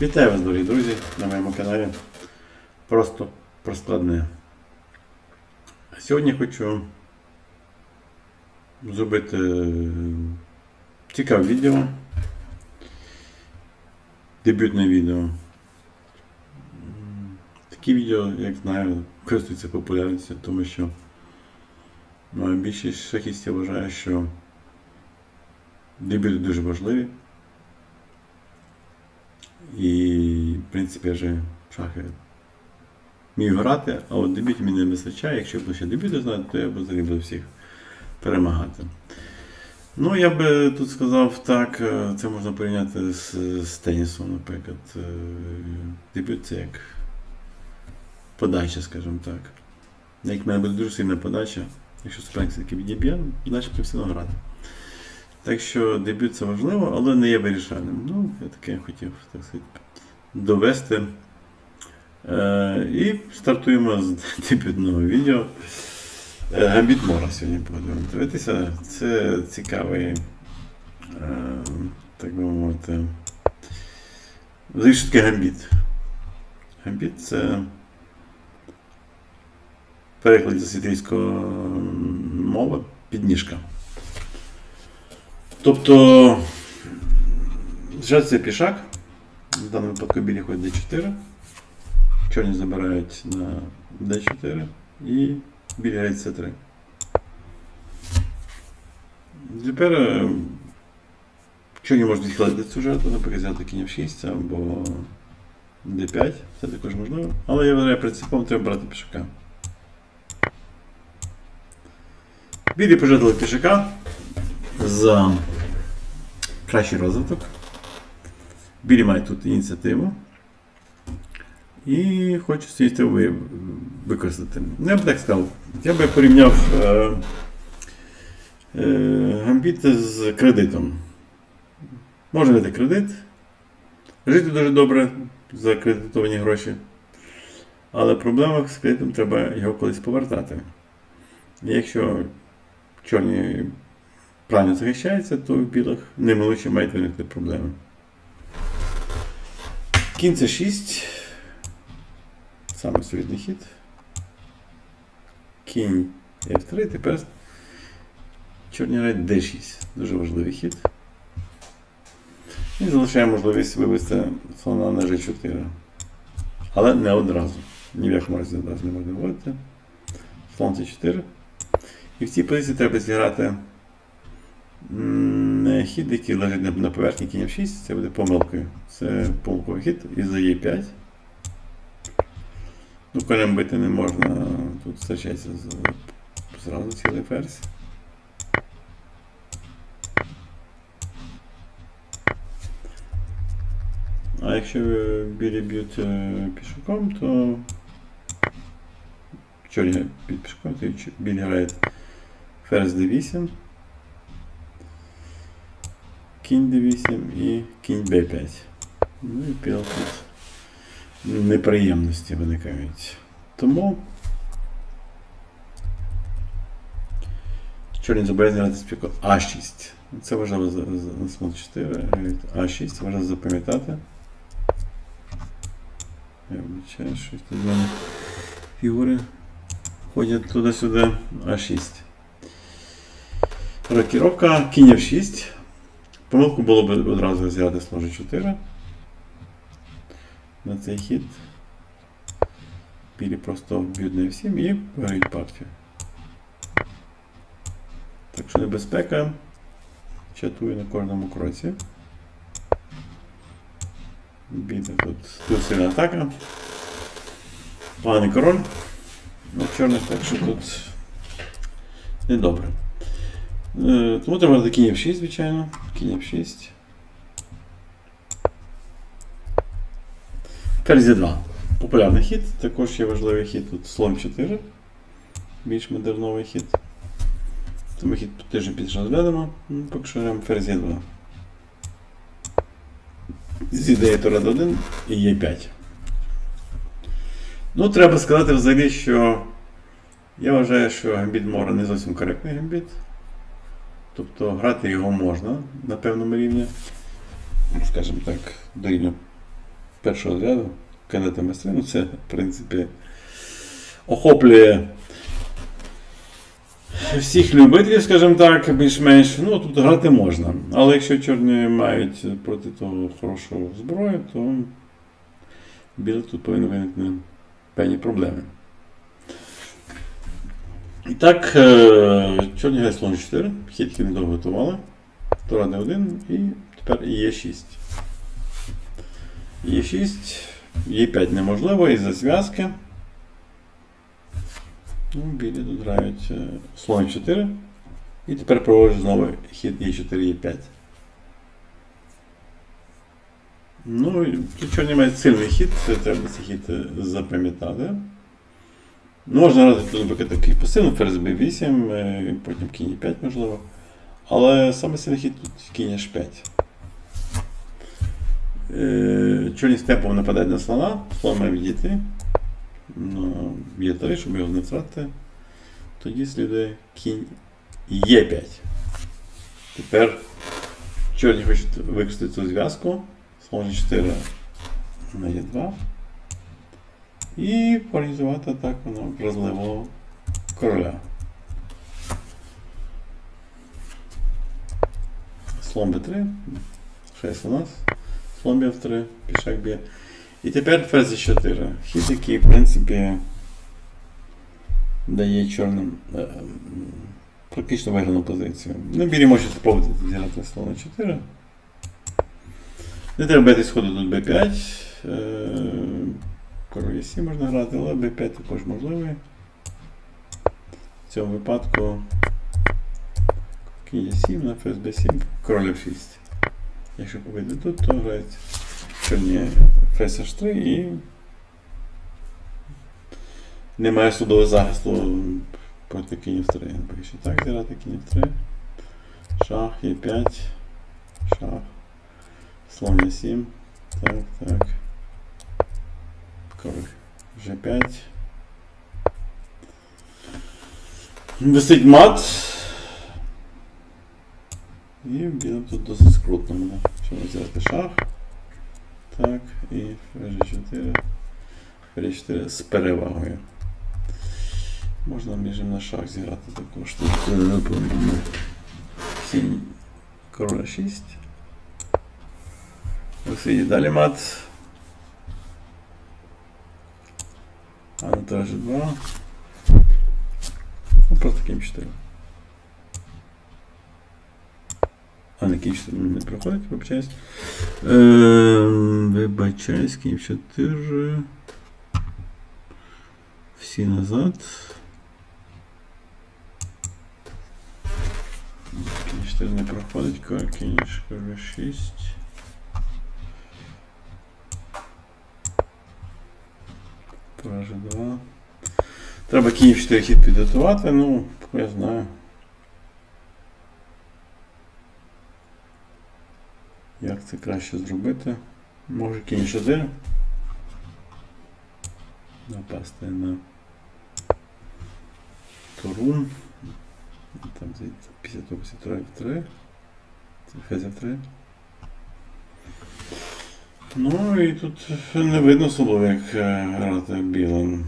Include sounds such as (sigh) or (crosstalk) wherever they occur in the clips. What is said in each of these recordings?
Вітаю вас, дорогі друзі, на моєму каналі. Просто про складне. Сьогодні хочу зробити е, цікаве відео. Дебютне відео. Такі відео, як знаю, користуються популярністю, тому що ну, більшість шахістів вважає, що дебюти дуже важливі. І, в принципі, вже шахи вмію грати, а от дебютів мені не вистачає. Якщо б ще дебюти знати, то я б взагалі буду всіх перемагати. Ну, я би тут сказав так, е, це можна порівняти з, з тенісом, наприклад. Е, Дебют це як подача, скажімо так. Як в мене буде дуже сильна подача, якщо суперник все-таки відіб'є, далі все одно грати. Так що дебют це важливо, але не є вирішальним. Ну, я таке хотів так сказати, довести. Е, і стартуємо з (laughs) дебютного відео. Е, Гамбіт Мора сьогодні будемо дивитися. Це цікавий, е, так би мовити. Таке гамбіт? Гамбіт це в перекладі з світійської мови підніжка. Тобто, зараз це пішак. В даному випадку білі ходять D4. Чорні забирають на D4 і білі грають C3. Тепер е, чорні можуть відхилити цю жертву, наприклад, взяти кінь в 6 або D5, це також можливо. Але я вважаю, принципом треба брати пішака. Білі пожертвували пішака за кращий розвиток. Білі мають тут ініціативу. І хочу цю ініціативу використати. Ну, Я б так сказав. Я би порівняв е, е, гамбіт з кредитом. Можна взяти кредит, жити дуже добре за кредитовані гроші. Але проблема з кредитом треба його колись повертати. Якщо чорні правильно захищаються, то в білих неминуче мають виникнути проблеми. Кінь це 6. Саме солідний хід. Кінь F3. Тепер чорні грають D6. Дуже важливий хід. І залишає можливість вивести слона на G4. Але не одразу. Ні в якому разі одразу не можна виводити. Слон C4. І в цій позиції треба зіграти хід, який лежить на- поверхні кінь F6, це буде помилкою. Це помилковий хід із за Е5. Ну, конем бити не можна, тут втрачається зразу цілий ферзь. А якщо білі б'ють е, пішаком, то чорні під пішаком, то білі грають ферзь d8, кінь d8 і кінь b5. Ну і піл тут неприємності виникають. Тому чорні зобов'язані грати спіку А6. Це важливо смол 4. А6, це важливо запам'ятати. Я вибачаю, щось тут фігури ходять туди-сюди. А6. Рокіровка кінь F6. Помилку було б одразу взяти слон G4 на цей хід. Білі просто б'ють на F7 і виграють партію. Так що небезпека чатує на кожному кроці. Білі тут, тут сильна атака. Поганий король. Ну, чорних, так що тут недобре. Е, Тому треба грати кінь F6, звичайно. Кінь F6. Ферзь 2. Популярний хід, також є важливий хід тут слон 4. Більш модерновий хід. Тому хід теж більше розглянемо. Ну, Поки що граємо ферзь 2. З ідеї Тура 1 і Е5. Ну, треба сказати взагалі, що я вважаю, що гамбіт Мора не зовсім коректний гамбіт. Тобто грати його можна на певному рівні. Ну, Скажімо так, до рівня першого ряду кандидата майстри. Ну, це, в принципі, охоплює всіх любителів, скажімо так, більш-менш. Ну, тут грати можна. Але якщо чорні мають проти того хорошу зброю, то білий тут повинні виникнути певні проблеми. І так, е, чорні грає слон 4, хід недовго готували. Тура Д1 і тепер і Е6. Е6, Е5 неможливо із-за зв'язки. Ну, білі тут грають е, слон 4. І тепер проводжу знову хід Е4, Е5. Ну, і тут чорні мають сильний хід, треба цей хід е, запам'ятати. Можна наприклад, такий пасивний ферзь b8, е, потім кінь 5 можливо. Але саме сильний хід тут кінь h5. Е, Чорні степом нападають на слона, слон має відійти. Ну, є 3, щоб його не втратити. Тоді слідує кінь Е5. Тепер чорні хочуть використати цю зв'язку. Слон 4 на Е2. І організувати атаку на вразливого короля. Слон Б3. Шесть у нас. Слон Б3, пішак б'є. І тепер ферзь 4. Хід, який, в принципі, дає чорним е, практично виграну позицію. Ну, білі можуть спробувати зіграти слона 4. Не треба бити сходу тут b5. Е, Король Е7 можна грати, але b5 також можливий. В цьому випадку кінь Е7 на ферзь b7, король F6. Якщо побити тут, то грають чорні ферзь H3 і немає судового захисту проти кінь F3. Поки так зіграти кінь F3. Шах, Е5, шах, слон Е7. Так, так. Король G5. Висить мат. І білим тут досить скрутно буде. Що взяти шах. Так, і G4. G4 з перевагою. Можна між ним на шах зіграти також. Тут е, напевно, король 6. Висить далі мат. А на теж 2. Ну, просто кінь 4. А, не кінь 4 не проходить, вибачаюсь. Ем, Вибачаюсь, кінь 4. Всі назад. Кінь 4 не проходить, кінь 6. 2. Треба Київ 4 хід підготувати, ну, я знаю. Як це краще зробити? Може кінь 4. Напасти на Турун. Там того після Тура F3. Це фез F3. Ну і тут не видно особливо, як е, грати білим.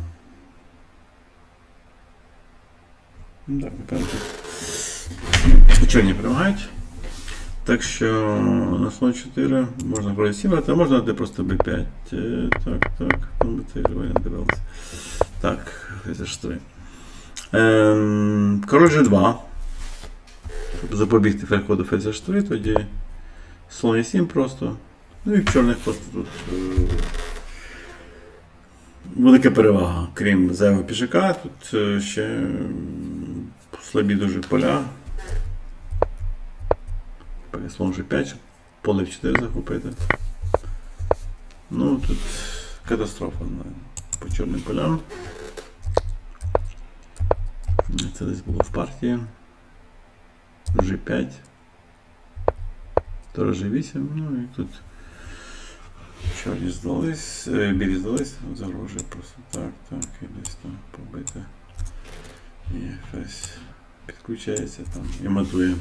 Ну, Так, напевно, чорні перемагають. Так що на слон 4 можна 7 а можна дати просто b5. Е, Так, так, ну ми цей варіант дивилися. Так, фезер 3. Ем, король G2. Щоб запобігти переходу фезер 3, тоді слон 7 просто. Ну і в чорних просто тут е, велика перевага, крім зайвого пішака, тут е, ще слабі дуже поля. Слон вже 5, поле в 4 захопити. Ну тут катастрофа по чорним полям. Це десь було в партії. G5. Тора G8, ну і тут чорні здались, е, білі здались, загрожує просто так, так, і десь там побити. І фесь підключається там і матує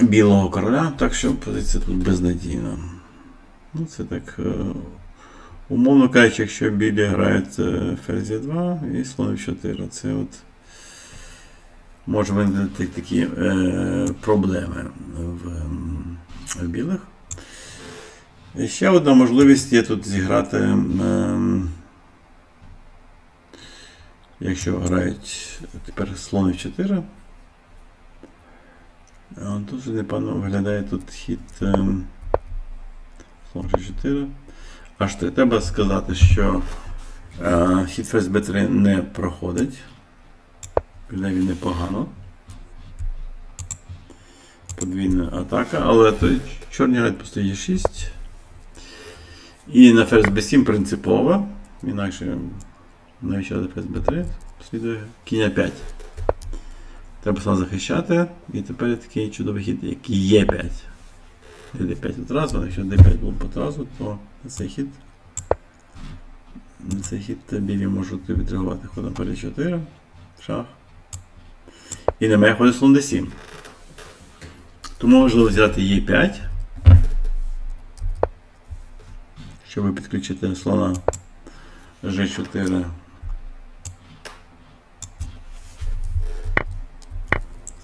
білого короля, так що позиція тут безнадійна. Ну, це так. е, Умовно кажучи, якщо білі грають е, ферзі 2 і слон 4, це от може виникнути такі е, проблеми в, в білих. Ще одна можливість є тут зіграти, ем, якщо грають тепер слон в 4. А, Дуже непевно виглядає тут хід ем, слон G4. Аж треба сказати, що е, хід ферзь b3 не проходить. Він непогано. Подвійна атака, але чорні грають просто Е6. І на ферзь b7 принципово. Інакше навіщо ферзь b3 слідує кінь 5. Треба слон захищати. І тепер такий чудовий хід, як Е5. D5 одразу, а якщо D5 було б одразу, то на цей хід. На цей хід білі можуть відреагувати ходом перед 4. Шах. І немає ходу слон D7. Тому важливо взяти Е5. Щоб підключити слона G4.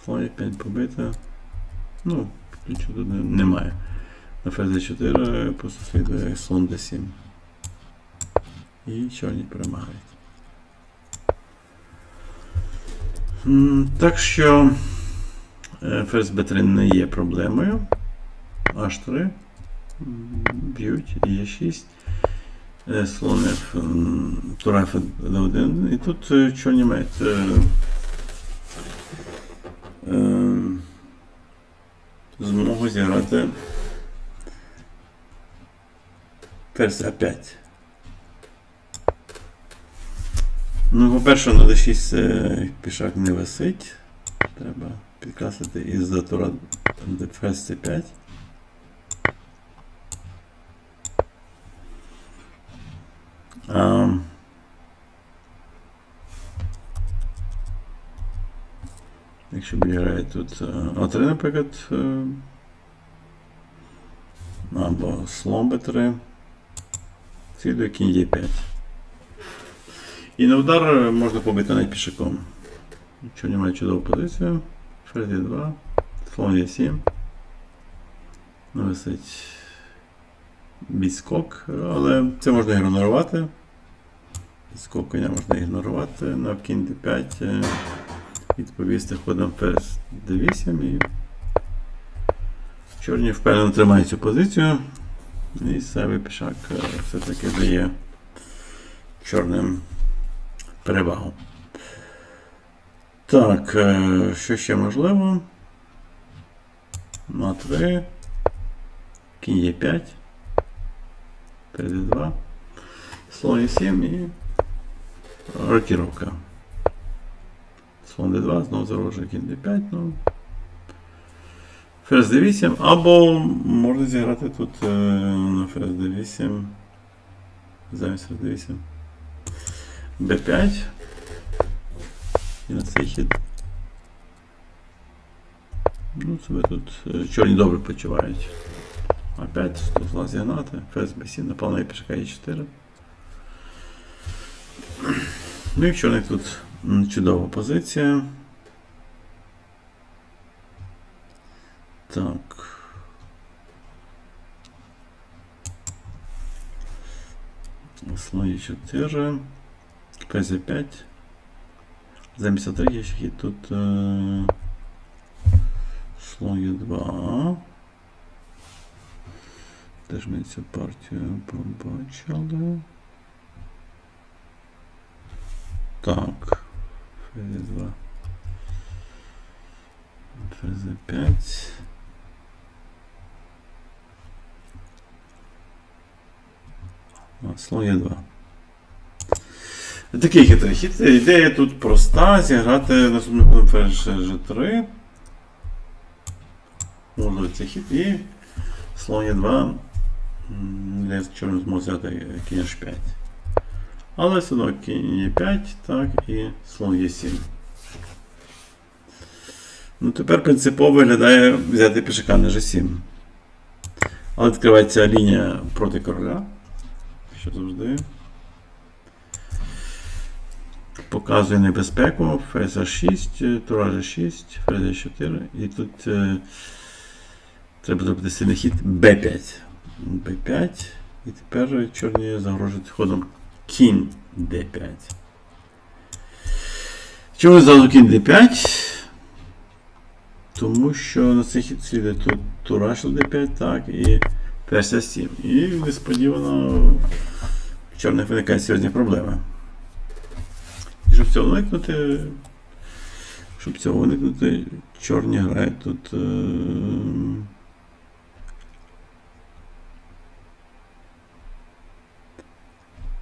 Слон Е5 побити. Ну, нічого тут немає. На ферзь 4 просто слон d7. І чорні перемагають. Так що ферзь b3 не є проблемою. H3 м, б'ють, і є 6. Е, Слон F, тура F d1. І тут е, чорні мають е, змогу зіграти ферзь А5. Ну, по-перше, на d6 е, пішак не висить. Треба підкреслити із-за тура де ферзь c5. Тут е, А3, наприклад, е, або слон Б3, слідує кінь Е5. І на удар е, можна побити навіть пішаком. Чорні має чудову позицію. Ферзь Е2, слон Е7. Висить відскок, але це можна ігнорувати. Відскок коня можна ігнорувати. На кінь D5 е, відповісти ходом ферзь D8 і чорні впевнено тримають цю позицію. І себе пішак е, все-таки дає чорним перевагу. Так, е, що ще можливо? На 3. Кінь є 5. Ферзь 2. Слон є 7 і рокіровка. Слон d2, знову зарожує кінь d5, ну. Ферзь d8, або можна зіграти тут е, на ферзь d8. Замість ферзь d8. b5. І на цей хід. Ну, себе тут е, чорні добре почувають. Опять зла зігнати. Ферзь b7, напевно, і пішка e4. Ну і в чорних тут чудова позиція. Так. Слої 4. Ферзь 5. Замість 3 є ще хід тут е, слон є 2. Теж ми цю партію побачили. Так. Ферзь 2. Ферзь 5. Слон є 2. Такий хитрий хід. Ідея тут проста. Зіграти наступний ходом ферзь G3. Можливо цей хід і слон є 2. Для чорного зможе взяти кінь H5. Але кінь Е5, так, і слон Е7. Ну, тепер принципово виглядає взяти пішака на G7. Але відкривається лінія проти короля. Що завжди. Показує небезпеку. Ферзь А6, тура G6, ферзь А4. І тут е, треба зробити сильний хід Б5. Б5. І тепер чорні загрожують ходом кінь Д5. Чому зразу кінь Д5? Тому що на цей хід слідує тут Тураш d5, так, і Перся 7. І несподівано в чорних виникають серйозні проблеми. І щоб цього уникнути, щоб цього уникнути, чорні грають тут. Е-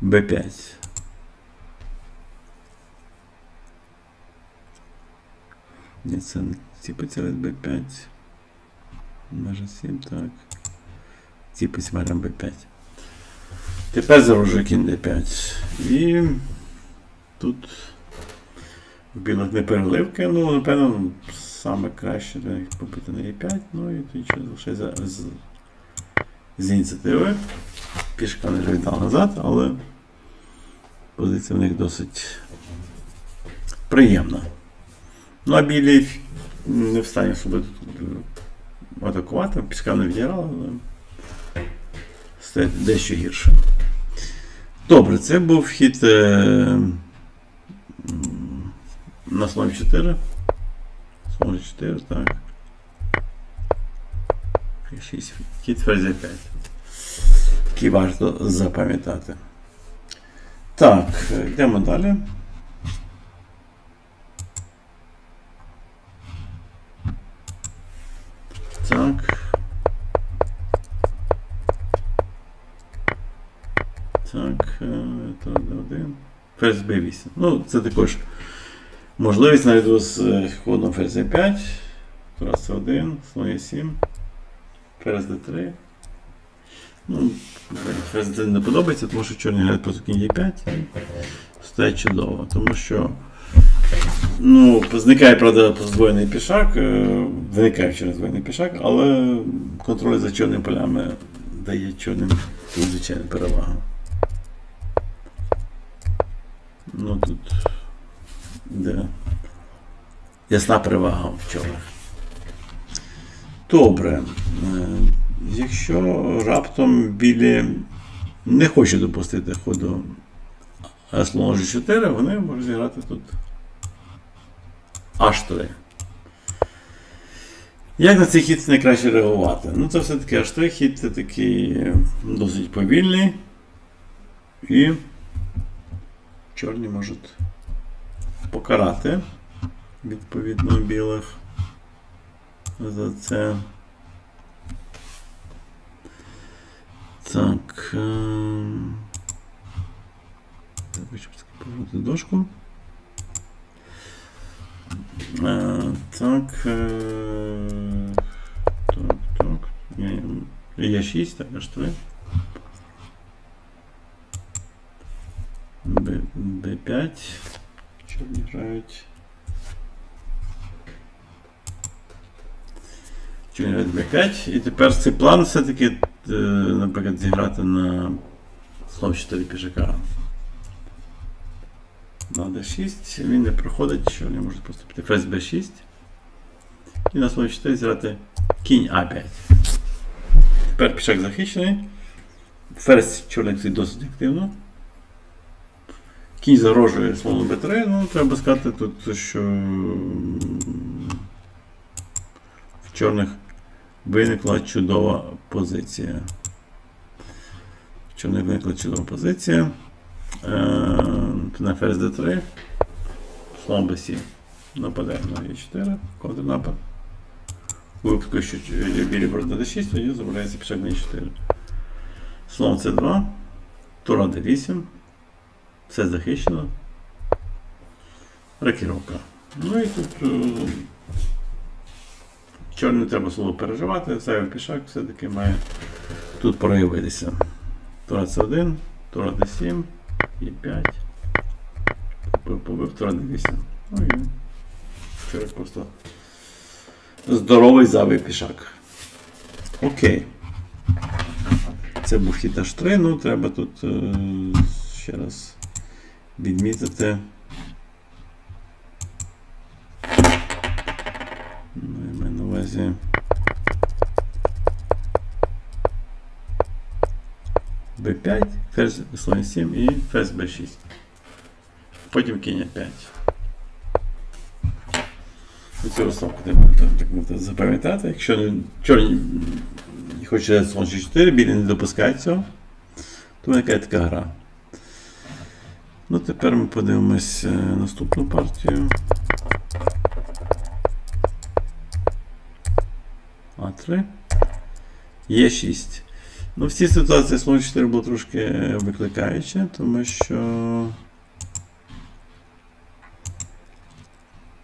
Б5. Ні, це ціпиться Б5. Може 7, так. Ціпить маром Б5. Тепер заружує кінь Д5. І тут в білих не переливки, ну, напевно, саме краще для них побити на Е5, ну і тоді що залишається з, з ініціативи. Пішка не вже віддала назад, але позиція в них досить приємна. Ну, а білі не в стані собі тут е, атакувати, пішка не відіграла, але стоять дещо гірше. Добре, це був хід е, на слон 4. Слон 4, так. 6. Хід ферзя 5. Який варто запам'ятати. Так, йдемо далі. Так. Так, е, то один. Ферзь B8. Ну, це також можливість наряду з е, ходом ферзь E5. Раз це 1, слон Е7. Ферзь D3. Ну, D3 не подобається, тому що чорні грають просто кінь Е5. і Стоять чудово, тому що Ну, зникає, правда, здвоєний пішак, е, виникає через здвоєний пішак, але контроль за чорними полями дає чорним тут, звичайно, перевагу. Ну тут де ясна перевага в чорних. Добре. Е, Якщо раптом білі не хочуть допустити ходу слон G4, вони можуть зіграти тут H3. Як на цей хід найкраще реагувати? Ну, це все-таки H3 хід це такий досить повільний. І чорні можуть покарати відповідно білих за це. Так. ем, Так, щоб повернути дошку. Е, Так. е, Так, так. Ні, Є 6, так, аж 3. Б, Б5. Чорні грають. Чорні грають Б5. І тепер цей план все-таки, е, наприклад, зіграти на слон 4 пішака. На D6, він не проходить, що вони можуть просто піти ферзь B6. І на слон 4 зіграти кінь А5. Тепер пішак захищений. Ферзь стоїть досить активно. Кінь загрожує слону b3, ну треба сказати тут, що в чорних виникла чудова позиція. В чорних виникла чудова позиція. Е, на ферзь d3. Слон b7. Нападаємо на e4, контрнапад. У випадку, що білі на d6, тоді забирається пішак на e4. Слон c2, тура d8. Все захищено. Рокіровка. Ну і тут чорний не треба слово переживати, зайвий пішак все-таки має тут проявитися. Тура c1, тура d7, e5. Побив тура d8. Ну і чорик просто здоровий зайвий пішак. Окей. Це був хід H3, ну треба тут е, ще раз відмітити. Маю. B5, ферзь слон 7 і ферзь B6. Потім кінь 5. Цю розставку треба запам'ятати. Якщо чорні хоче слон 4, білі не допускають цього, то виникає така гра. Ну, тепер ми подивимось е, наступну партію. А3. Є6. Ну, в цій ситуації слон 4 було трошки е, викликаюче, тому що.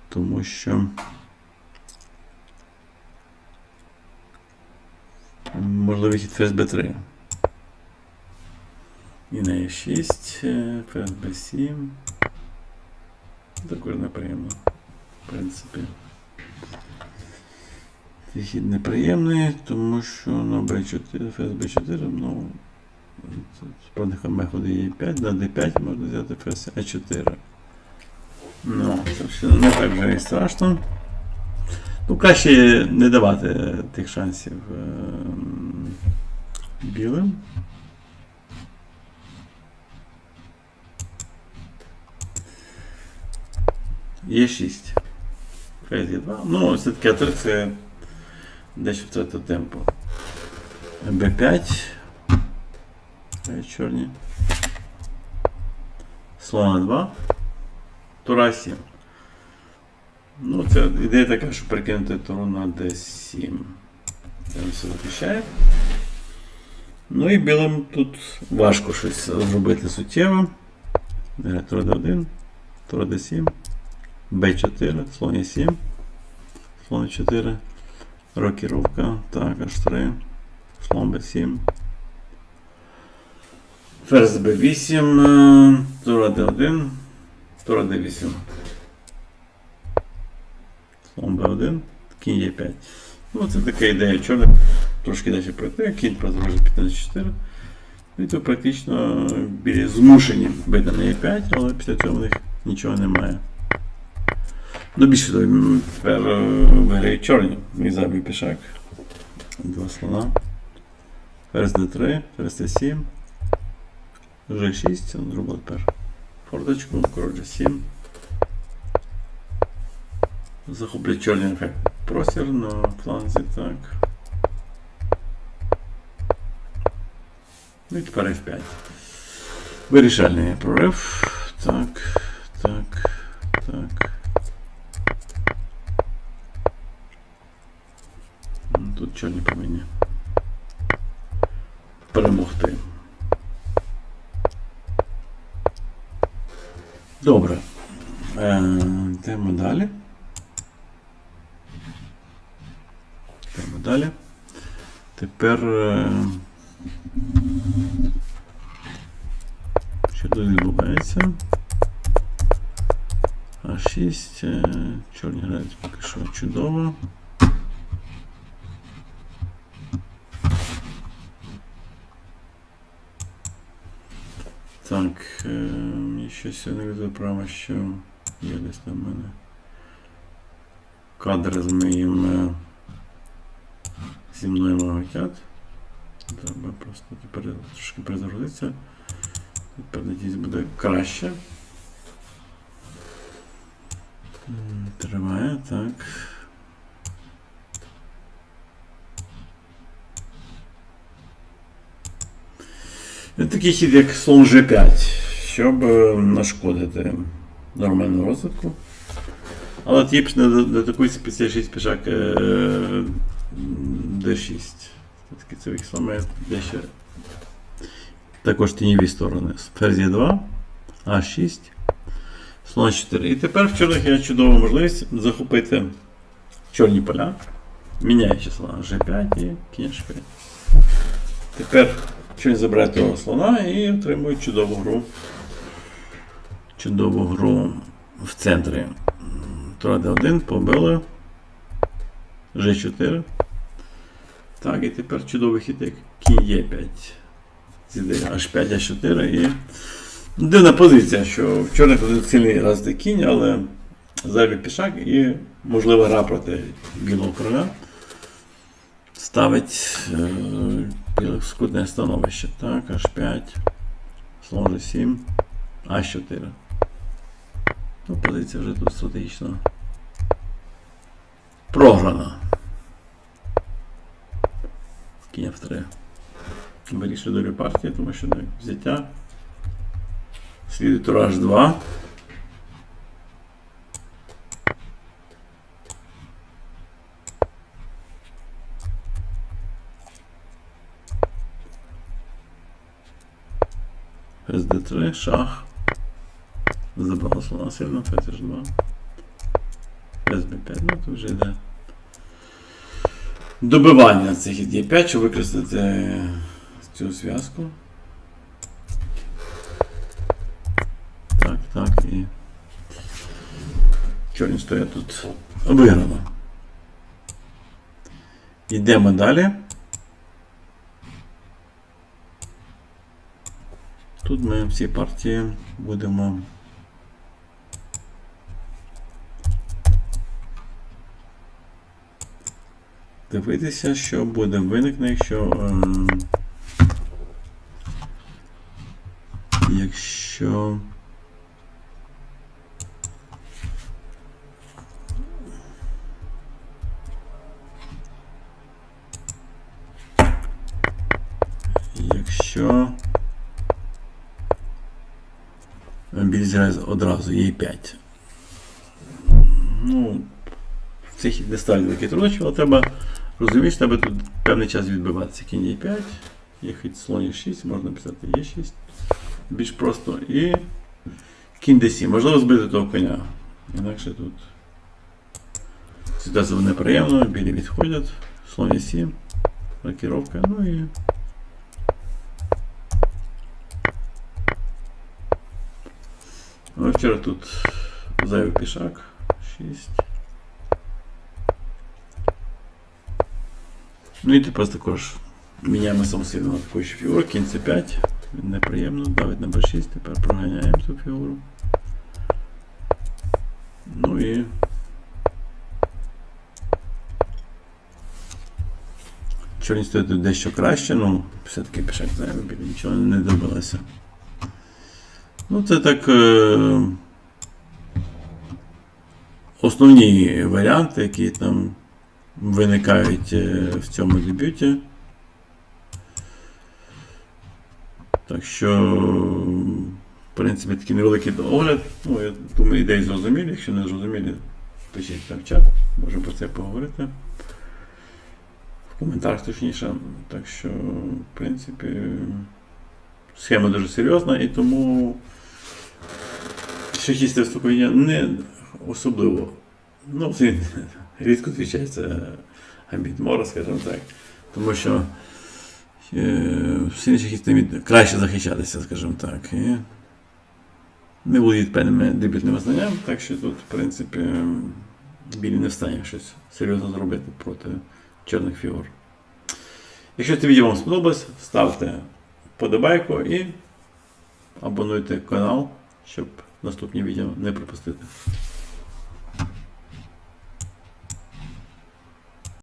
Тому що. Можливий хід ферзь b3. І на e6, е, ферзь b7. Також неприємно. В принципі. Цей хід неприємний, тому що на b4, ферзь b4, ну. Спротивника ходи e5, на d5 можна взяти ферзь a4. Ну, це все не так вже і страшно. Ну, краще не давати тих шансів е, білим. Є 6. Фейс є 2. Ну, все-таки А3 це дещо втрата темпу. Б5. Це чорні. Слона 2. Тура 7. Ну, це ідея така, щоб перекинути туру на D7. Це все захищає. Ну і білим тут важко щось зробити суттєво. Тура D1, тура D7, B4, слон E7, слон 4, рокіровка, так, H3, слон B7. Ферзь B8, тура D1, тура D8. Слон B1, кінь Е5. Ну, це така ідея чорних. Трошки далі пройти, кінь продовжує 15-4. І то практично білі змушені бити на Е5, але після цього в них нічого немає. Ну, більше м, тепер е, виграють чорні. Мій забій пішак. Два слона. Ферзь D3, ферзь Т7. G6, зробив тепер форточку, король G7. Захоплять чорний ефект. Простір на фланзі, так. Ну і тепер F5. Вирішальний прорив. Так, так, так. Чорні повинні перемогти. Добре. Е, йдемо далі. Йдемо далі. Тепер. е, Що тут відбувається? А6. е, Чорні грають поки що чудово. Так, е, щось я відео право, що є десь в мене кадри з моїм е, зі мною мовитят. Треба просто тепер трошки перезагрузитися. Тепер надіюсь буде краще. Триває, так. Такий хід, як слон G5, щоб е, нашкодити нормальному розвитку. Але тіпшне до, до такої спеціальність пішак е, D6. Все-таки це їх саме дещо також тіньові сторони. Ферзь 2, А6, слон 4. І тепер в чорних є чудова можливість захопити чорні поля, міняючи слона G5 і кінь H5. Тепер чорні забирають того слона і отримують чудову гру. Чудову гру в центрі. Тура D1 побили. G4. Так, і тепер чудовий хід як кінь Е5. зійде H5, H4 і. Дивна позиція, що в чорних сильний раз кінь, але зайвий пішак і можлива гра проти білого короля. Ставить е, скутне становище. Так, H5, слон G7, А4. Ну, позиція вже тут стратегічно програна. Кінь F3. Вирішує долю партії, тому що ну, взяття. Слідує тур H2. СД3, шах. Забрала слона сильно, фетиш 2. СБ5, ну то вже йде. Добивання цих ід 5 щоб використати цю зв'язку. Так, так і. Чорні стоять тут виграно. Йдемо далі. Тут ми всі партії будемо. Дивитися, що буде виникне, якщо. якщо. Якщо. Одразу є 5. Ну, це хід не ставить великі труднощі, але треба розуміти, що треба тут певний час відбиватися. Кінь є 5, є хід слон є 6, можна писати є 6. Більш просто. І кінь d7. Можливо збити того коня. Інакше тут ситуація неприємна, білі відходять, слон є 7, рокіровка, ну і. Ну, вчора тут зайвий пішак. 6. Ну і тепер також міняємо самостійно на таку ще фігуру. Кінь c 5. Він неприємно. Давить на b6. Тепер проганяємо цю фігуру. Ну і. Чорні стоїть дещо краще, ну, все-таки пішак зайвий, нічого не добилося. Ну, це так. Е- основні варіанти, які там виникають е, в цьому дебюті. Так що, в принципі, такий невеликий огляд. Ну, я думаю, ідеї зрозумілі. Якщо не зрозумілі, пишіть там в чат, можемо про це поговорити. В коментарях точніше. Так що, в принципі, схема дуже серйозна і тому шахісти вступення не особливо. Ну, він (laughs) рідко зустрічається Гамбіт Мора, скажімо так. Тому що е, всі інші хісти краще захищатися, скажімо так. І не володіють певними дебютними знаннями, так що тут, в принципі, білі не встане щось серйозно зробити проти чорних фігур. Якщо це відео вам сподобалось, ставте вподобайку і абонуйте канал, щоб наступні відео не пропустити.